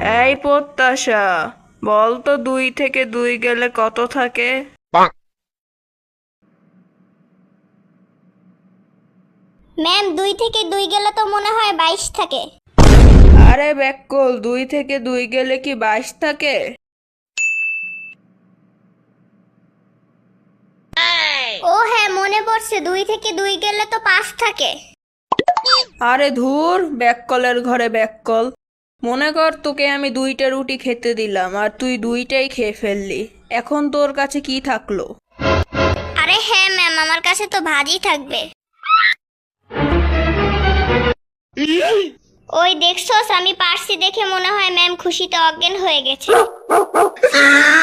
এই প্রত্যাশা বল তো দুই থেকে দুই গেলে কত থাকে? ম্যাম দুই থেকে দুই গেলে তো মনে হয় বাইশ থাকে। আরে ব্যাককল দুই থেকে দুই গেলে কি বাইশ থাকে? ও হ্যাঁ মনে পড়ছে দুই থেকে দুই গেলে তো পাঁচ থাকে। আরে ধুর ব্যাককলের ঘরে ব্যাককল। মনে কর তোকে আমি দুইটা রুটি খেতে দিলাম আর তুই দুইটাই খেয়ে ফেললি। এখন তোর কাছে কি থাকল? আরে হ্যাঁ ম্যাম আমার কাছে তো ভাজি থাকবে। ওই দেখছোস আমি পারছি দেখে মনে হয় ম্যাম খুশিতে অজ্ঞান হয়ে গেছে।